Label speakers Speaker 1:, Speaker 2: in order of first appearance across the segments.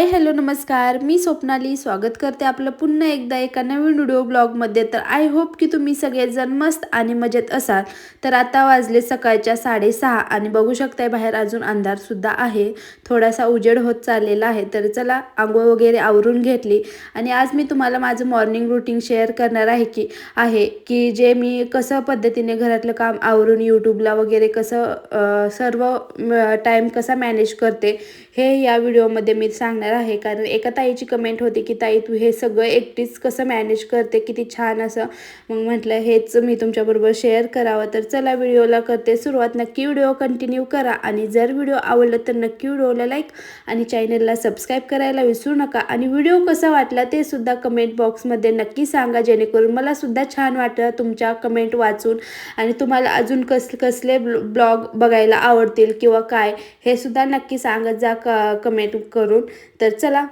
Speaker 1: Hi hello नमस्कार. मी स्वप्नाली. स्वागत करते आपलं पुन्हा एकदा एका नवीन व्हिडिओ ब्लॉगमध्ये. तर आय होप की तुम्ही सगळेजण मस्त आणि मजेत असाल. तर आता वाजले सकाळच्या साडेसहा आणि बघू शकताय बाहेर अजून अंधारसुद्धा आहे. थोडासा उजेड होत चाललेला आहे. तर चला आंघोळ वगैरे आवरून घेतली. आणि आज मी तुम्हाला माझं मॉर्निंग रुटीन शेअर करणार आहे की आहे की जे मी कसं पद्धतीने घरातलं काम आवरून यूट्यूबला वगैरे कसं सर्व टाईम कसा मॅनेज करते हे या व्हिडिओमध्ये मी सांगणार आहे कारण एका ताईची कमेंट होती की ताई तू हे सगळं एकटीच कसं मॅनेज करते? किती छान असं. मग म्हटलं हेच मी तुमच्याबरोबर शेअर करावं. तर चला व्हिडिओला करते सुरुवात. नक्की व्हिडिओ कंटिन्यू करा. आणि जर व्हिडिओ आवडला तर नक्की व्हिडिओला लाईक आणि चॅनलला सबस्क्राईब करायला विसरू नका. आणि व्हिडिओ कसा वाटला ते सुद्धा कमेंट बॉक्समध्ये नक्की सांगा. जेणेकरून मला सुद्धा छान वाटलं तुमच्या कमेंट वाचून. आणि तुम्हाला अजून कस कसले ब्लॉग बघायला आवडतील किंवा काय हे सुद्धा नक्की सांगत जा क कमेंट करून. तर चला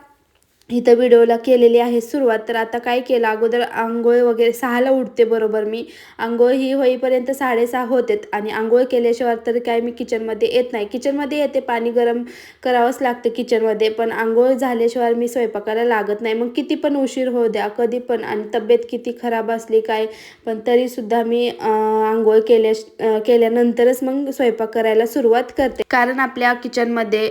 Speaker 1: इथं व्हिडिओला केलेली आहे सुरुवात. तर आता काय केलं? अगोदर आंघोळ वगैरे सहाला उठते बरोबर मी. आंघोळ ही होईपर्यंत साडेसहा होतेत आणि आंघोळ केल्याशिवाय तर काय मी किचनमध्ये येत नाही. किचनमध्ये येते पाणी गरम करावंच लागतं किचनमध्ये पण आंघोळ झाल्याशिवाय मी स्वयंपाकाला लागत नाही. मग किती पण उशीर होऊ द्या कधी पण आणि तब्येत किती खराब असली काय पण तरीसुद्धा मी आंघोळ केल्या केल्यानंतरच मग स्वयंपाक करायला सुरुवात करते. कारण आपल्या किचनमध्ये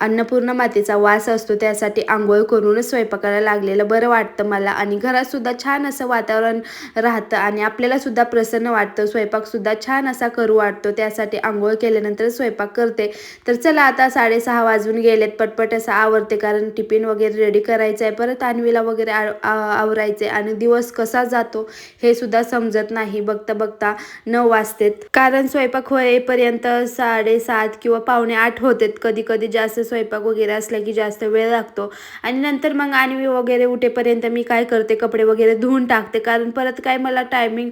Speaker 1: अन्नपूर्ण मातीचा वास असतो त्यासाठी आंघोळ करूनच स्वयंपाकाला लागलेलं बरं वाटतं मला. आणि घरातसुद्धा छान असं वातावरण राहतं आणि आपल्यालासुद्धा प्रसन्न वाटतं. स्वयंपाकसुद्धा छान असा करू वाटतो. त्यासाठी आंघोळ केल्यानंतर स्वयंपाक करते. तर चला आता साडेसहा वाजून गेलेत. पटपट असं आवरते कारण टिफिन वगैरे रेडी करायचं आहे परत आणवीला वगैरे आव- आ- आवरायचे आणि दिवस कसा जातो हे सुद्धा समजत नाही. बघता बघता नऊ वाजतेत. कारण स्वयंपाक होईपर्यंत साडेसात किंवा पावणे आठ होतेत. कधी कधी जास्त स्वयंपाक वगैरे असला की जास्त वेळ लागतो. आणि नंतर मग आणवी वगैरे उठेपर्यंत मी काय करते कपडे वगैरे धुवून टाकते. कारण परत काय मला टायमिंग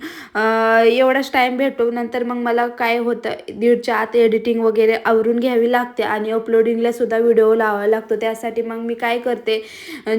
Speaker 1: एवढाच टाईम भेटतो. नंतर मग मला काय होतं दीडच्या आत एडिटिंग वगैरे आवरून घ्यावी लागते आणि अपलोडिंगला सुद्धा व्हिडिओ लावावा लागतो. त्यासाठी मग मी काय करते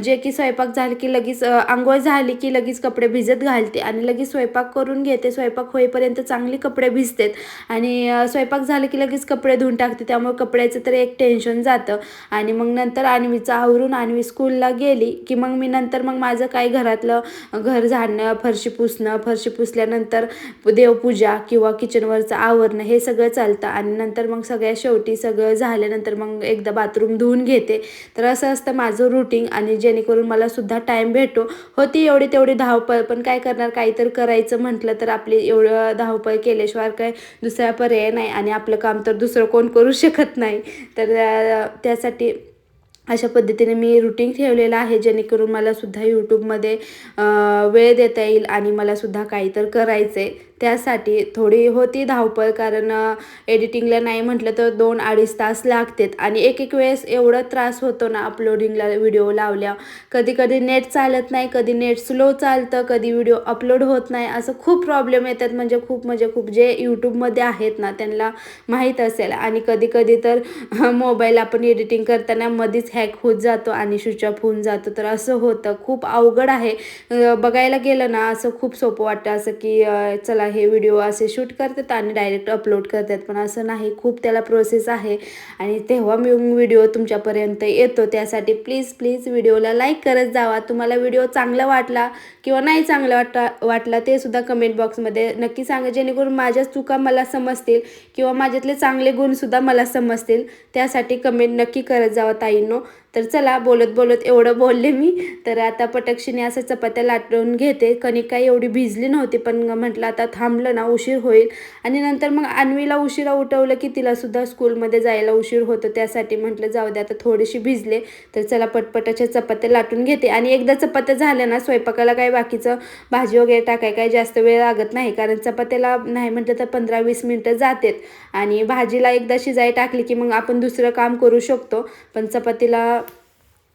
Speaker 1: जे की स्वयंपाक झाले की लगेच आंघोळ झाली की लगेच कपडे भिजत घालते आणि लगेच स्वयंपाक करून घेते. स्वयंपाक होईपर्यंत चांगली कपडे भिजतात आणि स्वयंपाक झाले की लगेच कपडे धुवून टाकते. त्यामुळे कपड्याचं तर एक टेन्शन जातं. आणि मग नंतर आणवीचं आवरून आणवी स्कूलला गेली की मग मी नंतर मग माझं काय घरातलं घर झाडणं फरशी पुसणं फरशी पुसल्यानंतर देवपूजा किंवा किचनवरचं आवरणं हे सगळं चालतं. आणि नंतर मग सगळ्या शेवटी सगळं झाल्यानंतर मग एकदा बाथरूम धुवून घेते. तर असं असतं माझं रुटीन आणि जेणेकरून मला सुद्धा टाईम भेटतो होती एवढी तेवढी धावपळ पण काय करणार? काहीतरी करायचं म्हटलं तर आपली एवढं धावपळ केल्याशिवाय काय दुसरा पर्याय नाही आणि आपलं काम तर दुसरं कोण करू शकत नाही. तर त्यासाठी अशा पद्धतीने मी रुटीन ठेवलेलं आहे जेणेकरून मला सुद्धा यूट्यूबमध्ये वेळ देता येईल आणि मला सुद्धा काहीतरी करायचं आहे त्यासाठी थोडी होती धावपळ कारण एडिटिंगला नाही म्हटलं तर दोन अडीच तास लागतात. आणि एक एक वेळेस एवढा त्रास होतो ना अपलोडिंगला व्हिडिओ लावल्या. कधी कधी नेट चालत नाही कधी नेट स्लो चालतं कधी व्हिडिओ अपलोड होत नाही. असं खूप प्रॉब्लेम येतात. म्हणजे खूप म्हणजे खूप जे यूट्यूबमध्ये आहेत ना त्यांना माहीत असेल. आणि कधी कधी तर मोबाईल आपण एडिटिंग करताना मध्येच हॅक होत जातो आणि स्विच ऑफ होऊन जातो. तर असं होतं. खूप अवघड आहे. बघायला गेलं ना असं खूप सोपं वाटतं असं की चला हे व्हिडिओ असे शूट करतात आणि डायरेक्ट अपलोड करतात. पण असं नाही खूप त्याला प्रोसेस आहे. आणि तेव्हा मी व्हिडिओ तुमच्यापर्यंत येतो. त्यासाठी प्लीज प्लीज व्हिडिओला लाईक करत जावा. तुम्हाला व्हिडिओ चांगला वाटला किंवा नाही चांगला वाटला वाटला ते सुद्धा कमेंट बॉक्समध्ये नक्की सांगा. जेणेकरून माझ्या चुका मला समजतील. किंवा माझ्यातले चांगले गुणसुद्धा मला समजतील. त्यासाठी कमेंट नक्की करत जावं ताईंनो. तर चला बोलत बोलत एवढं बोलले मी. तर आता पटक्षिणी असं चपात्या लाटून घेते. कणिक काही एवढी भिजली नव्हती पण म्हटलं आता थांबलं ना उशीर होईल. आणि नंतर मग अन्वीला उशिरा उठवलं की तिलासुद्धा स्कूलमध्ये जायला उशीर होतो. त्यासाठी म्हटलं जाऊ दे आता थोडीशी भिजले तर चला पटपटाच्या चपात्या लाटून घेते. आणि एकदा चपात्या झाल्या ना स्वयंपाकाला काय बाकीचं भाजी वगैरे टाकाय काय जास्त वेळ लागत नाही. कारण चपात्याला नाही म्हटलं तर पंधरा वीस मिनटं जातेत. आणि भाजीला एकदा शिजाई टाकली की मग आपण दुसरं काम करू शकतो. पण चपातीला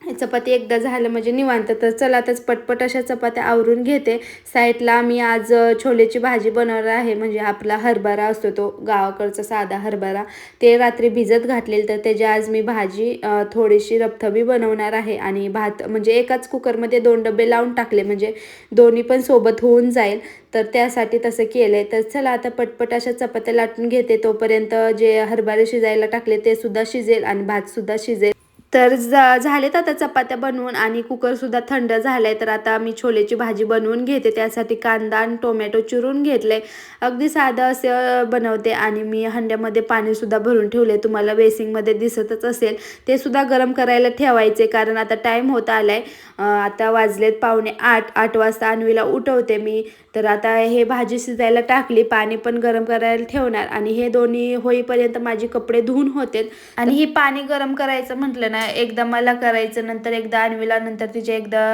Speaker 1: चपाती एकदा झालं म्हणजे निवांत. तर चला आताच पटपट अशा चपात्या आवरून घेते. साईडला मी आज छोलेची भाजी बनवणार आहे. म्हणजे आपला हरभरा असतो तो गावाकडचा साधा हरभरा. ते रात्री भिजत घातलेलं. तर त्याची आज मी भाजी थोडीशी रपथबी बनवणार आहे. आणि भात म्हणजे एकाच कुकरमध्ये दोन डबे लावून टाकले. म्हणजे दोन्ही पण सोबत होऊन जाईल. तर त्यासाठी तसं केलं आहे तर चला आता पटपट अशा चपात्या लाटून घेते. तोपर्यंत जे हरभरे शिजायला टाकले ते सुद्धा शिजेल आणि भातसुद्धा शिजेल. तर जा झालेत आता चपात्या बनवून आणि कुकरसुद्धा थंड झालाय. तर आता मी छोलेची भाजी बनवून घेते. त्यासाठी कांदा आणि टोमॅटो चिरून घेतले अगदी साधं असे बनवते आणि मी हंड्यामध्ये पाणीसुद्धा भरून ठेवले तुम्हाला बेसिंगमध्ये दिसतच असेल. ते सुद्धा गरम करायला ठेवायचे कारण आता टाईम होत आलाय. आता वाजलेत पावणे आठ आठ वाजता अन्वीला उठवते मी. तर आता हे भाजी शिजायला टाकली. पाणी पण गरम करायला ठेवणार आणि हे दोन्ही होईपर्यंत माझे कपडे धुवून होते आणि ही पाणी गरम करायचं म्हटलं ना एकदा मला करायचं नंतर एकदा अन्वीला नंतर तिच्या एकदा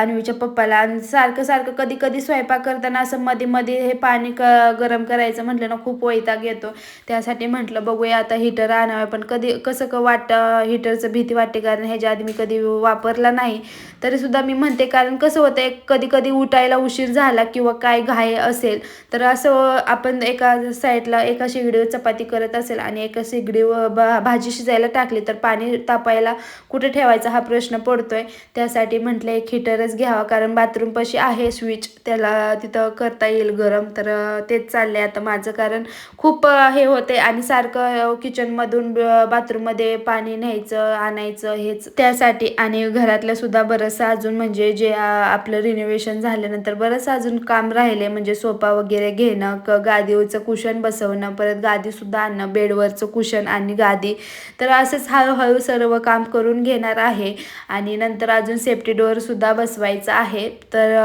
Speaker 1: अन्वीच्या पप्पाला. आणि सारखं सारखं कधी कधी स्वयंपाक करताना असं मध्ये मध्ये हे पाणी क गरम करायचं म्हटलं ना खूप वैताग येतो. त्यासाठी म्हटलं बघूया आता हिटर आणावं. पण कधी कसं क वाट हिटरचं भीती वाटते कारण ह्याच्या आधी मी कधी वापरला नाही. तरीसुद्धा मी म्हणते कारण कसं होतं कधी कधी उठायला उशीर झाला किंवा काय घाय असेल तर असं आपण एका साईडला एका शेगडीवर चपाती करत असेल आणि एका शेगडीवर भाजी शिजायला टाकली तर पाणी तापायला कुठे ठेवायचा हा प्रश्न पडतोय. त्यासाठी म्हटलं एक हिटरच घ्यावा. कारण बाथरूमपाशी आहे स्विच त्याला तिथं करता येईल गरम. तर तेच चाललंय आता माझं. कारण खूप हे होते आणि सारखं किचनमधून बाथरूममध्ये पाणी न्यायचं आणायचं हेच. त्यासाठी आणि घरातलं सुद्धा बरंचसं अजून म्हणजे जे आपलं रिनोव्हेशन झाल्यानंतर बरंच अजून काम राहिले म्हणजे सोफा वगैरे घेणं क गादीवरचं कुशन बसवणं परत गादीसुद्धा आणणं बेडवरचं कुशन आणि गादी. तर असंच हळूहळू सर्व काम काम करून घेणार आहे. आणि नंतर अजून सेफ्टी डोअरसुद्धा बसवायचं आहे. तर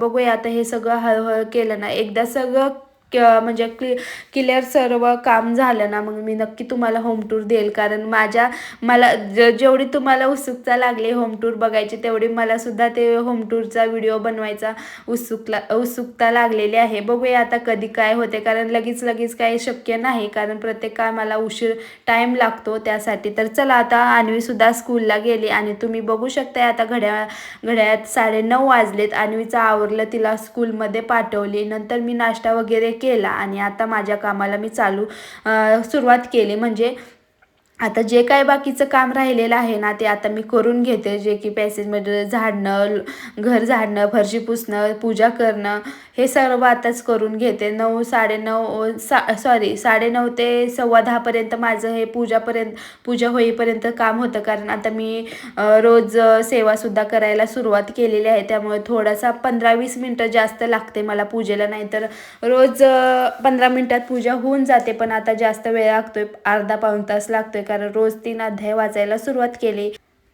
Speaker 1: बघूया आता हे सगळं हळूहळू केलं ना एकदा सगळं म्हणजे क्लि क्लिअर सर्व काम झालं ना मग मी नक्की तुम्हाला होम टूर देईल. कारण माझ्या मला ज जेवढी तुम्हाला उत्सुकता लागली होम टूर बघायची तेवढी मला सुद्धा ते होम टूरचा व्हिडिओ बनवायचा उत्सुकला उत्सुकता लागलेली आहे. बघूया आता कधी काय होते. कारण लगेच लगेच काही शक्य नाही. कारण प्रत्येक कामाला उशीर टाईम लागतो त्यासाठी. तर चला आता अन्वीसुद्धा स्कूलला गेली आणि तुम्ही बघू शकताय आता घड्या घड्याळात साडे नऊ वाजलेत. अन्वीचं आवरलं तिला स्कूलमध्ये पाठवली. नंतर मी नाश्ता वगैरे केला आणि आता माझ्या कामाला मी चालू सुरुवात केली. म्हणजे आता जे काय बाकीचं काम राहिलेलं आहे ना ते आता मी करून घेते. जे की पॅसेजमध्ये झाडणं घर झाडणं फरशी पुसणं पूजा करणं हे सर्व आताच करून घेते. नऊ साडेनऊ सा सॉरी साडेनऊ ते सव्वा दहापर्यंत माझं हे पूजापर्यंत पूजा होईपर्यंत काम होतं. कारण आता मी रोज सेवासुद्धा करायला सुरुवात केलेली आहे. त्यामुळे थोडासा पंधरा वीस मिनटं जास्त लागते मला पूजेला. नाही तर रोज पंधरा मिनटात पूजा होऊन जाते. पण आता जास्त वेळ लागतो आहे अर्धा पाऊण तास लागतो आहे कारण रोज तीन अध्याय वाचायला सुरुवात केली.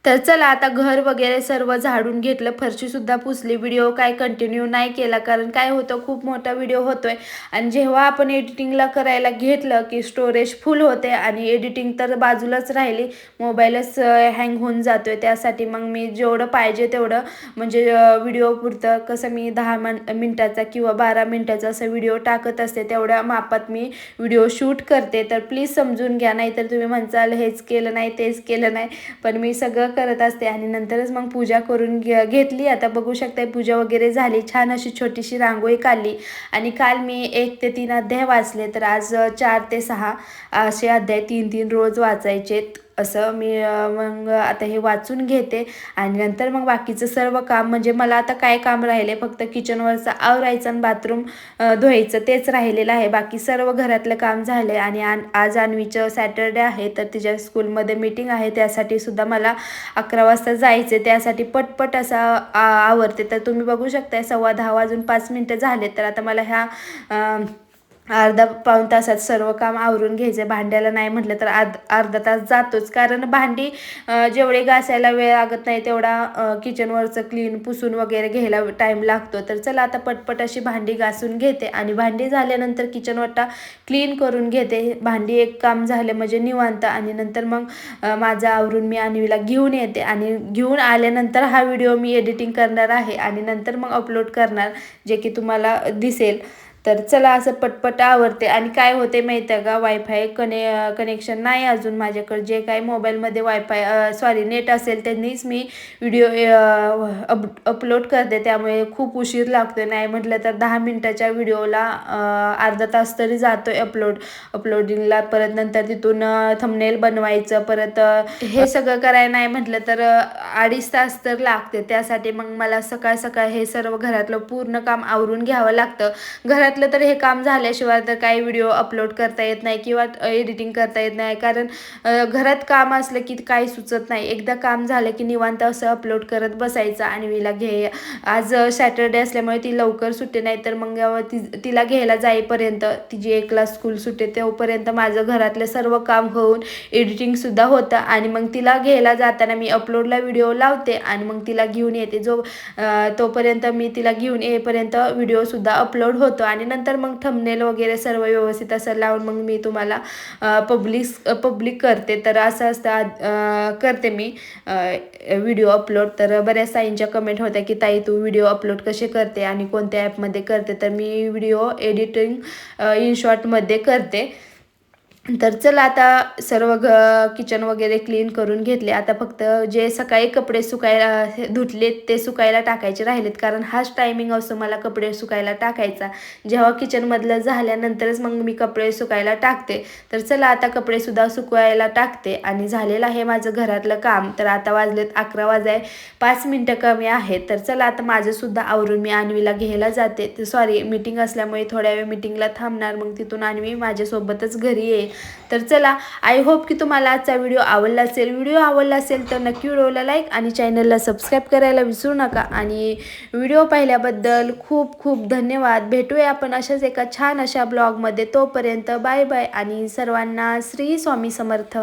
Speaker 1: तर चला आता घर वगैरे सर्व झाडून घेतलं. फरशीसुद्धा पुसली. व्हिडिओ काय कंटिन्यू नाही केला कारण काय होतं खूप मोठा व्हिडिओ होतोय. आणि जेव्हा आपण एडिटिंगला करायला घेतलं की स्टोरेज फुल होते आणि एडिटिंग तर बाजूलाच राहिली मोबाईलच हँग होऊन जातोय. त्यासाठी मग मी जेवढं पाहिजे तेवढं म्हणजे व्हिडिओ पुरतं. कसं मी दहा मन मिनटाचा किंवा बारा मिनटाचा असं व्हिडिओ टाकत असते तेवढ्या मापात मी व्हिडिओ शूट करते. तर प्लीज समजून घ्या. नाहीतर तुम्ही म्हणचाल हेच केलं नाही तेच केलं नाही. पण मी सगळं करत असते आणि नंतरच मग पूजा करून घे घेतली. आता बघू शकते पूजा वगैरे झाली. छान अशी छोटीशी रांगोळी काढली. आणि काल मी एक ते तीन अध्याय वाचले तर आज चार ते सहा असे अध्याय तीन तीन रोज वाचायचेत. असं मी मग आता हे वाचून घेते. आणि नंतर मग बाकीचं सर्व काम म्हणजे मला आता काय काम राहिले फक्त किचनवरचं आवरायचं आणि बाथरूम धुवायचं तेच राहिलेलं आहे. बाकी सर्व घरातलं काम झालं आणि आज अन्वीचं सॅटरडे आहे तर तिच्या स्कूलमध्ये मीटिंग आहे. त्यासाठी सुद्धा मला अकरा वाजता जायचं त्यासाठी पटपट असा आवरते. तर तुम्ही बघू शकताय सव्वा दहा वाजून पाच मिनटं झाले तर आता मला ह्या अर्धा पाऊण तासात सर्व काम आवरून घ्यायचं. भांड्याला नाही म्हटलं तर अर्ध अर्धा तास जातोच. कारण भांडी जेवढे घासायला वेळ लागत नाही तेवढा किचनवरचं क्लीन पुसून वगैरे घ्यायला टाईम लागतो. तर चला आता पटपट अशी भांडी घासून घेते. आणि भांडी झाल्यानंतर किचन वाटा क्लीन करून घेते. भांडी एक काम झालं म्हणजे निवांत आणि नंतर मग माझं आवरून मी आणवीला घेऊन येते. आणि घेऊन आल्यानंतर हा व्हिडिओ मी एडिटिंग करणार आहे. आणि नंतर मग अपलोड करणार जे की तुम्हाला दिसेल. तर चला असं पटपट आवडते आणि काय होते माहीत आहे का? वायफाय कने कनेक्शन नाही अजून माझ्याकडे. जे काय मोबाईलमध्ये वायफाय सॉरी नेट असेल त्यांनीच मी व्हिडिओ अप अपलोड करते. त्यामुळे खूप उशीर लागतो नाही म्हटलं तर दहा मिनटाच्या व्हिडिओला अर्धा तास तरी जातो आहे अपलोड अपलोडिंगला परत नंतर तिथून थंबनेल बनवायचं. परत हे सगळं करायला नाही म्हटलं तर अडीच तास तर लागते. त्यासाठी मग मला सकाळ सकाळ हे सर्व घरातलं पूर्ण काम आवरून घ्यावं लागतं. घरात वाटलं तर हे काम झाल्याशिवाय तर काही व्हिडिओ अपलोड करता येत नाही किंवा एडिटिंग करता येत नाही. कारण घरात काम असलं की काही सुचत नाही. एकदा काम झालं की निवांत असं अपलोड करत बसायचं आणि विला घे आज सॅटर्डे असल्यामुळे ती लवकर सुटे नाही तर मग ती तिला घ्यायला जाईपर्यंत तिची एकला स्कूल सुटे तोपर्यंत माझं घरातलं सर्व काम होऊन एडिटिंगसुद्धा होतं आणि मग तिला घ्यायला जाताना मी अपलोडला व्हिडिओ लावते आणि मग तिला घेऊन येते. जो तोपर्यंत मी तिला घेऊन येईपर्यंत व्हिडिओसुद्धा अपलोड होतो आणि नंतर मग थंबनेल वगैरे सर्व व्यवस्थित असं लावून मग मी तुम्हाला पब्लिक पब्लिक करते. तर असं असतं करते मी व्हिडिओ अपलोड तर बऱ्याच ताईंच्या कमेंट होत्या की ताई तू व्हिडिओ अपलोड कसे करते आणि कोणत्या ॲपमध्ये करते? तर मी व्हिडिओ एडिटिंग इनशॉर्टमध्ये करते. तर चला आता सर्व घ किचन वगैरे क्लीन करून घेतले. आता फक्त जे सकाळी कपडे सुकायला धुतलेत ते सुकायला टाकायचे राहिलेत. कारण हाच टायमिंग असतो मला कपडे सुकायला टाकायचा. जेव्हा किचनमधलं झाल्यानंतरच मग मी कपडे सुकायला टाकते. तर चला आता कपडेसुद्धा सुकवायला टाकते. आणि झालेलं आहे माझं घरातलं काम. तर आता वाजलेत अकरा वाजाय पाच मिनटं कमी आहेत. तर चला आता माझंसुद्धा आवरून मी आणवीला घ्यायला जाते. सॉरी मीटिंग असल्यामुळे थोड्या वेळ मीटिंगला थांबणार. मग तिथून आणवी माझ्यासोबतच घरी येईल. तर चला आय होप की तुम्हाला आजचा व्हिडिओ आवडला असेल. व्हिडिओ आवडला असेल तर नक्की व्हिडिओला लाईक आणि चॅनलला सबस्क्राईब करायला विसरू नका. आणि व्हिडिओ पाहिल्याबद्दल खूप खूप धन्यवाद. भेटूया आपण अशाच एका छान अशा ब्लॉगमध्ये तोपर्यंत बाय बाय आणि सर्वांना श्री स्वामी समर्थ.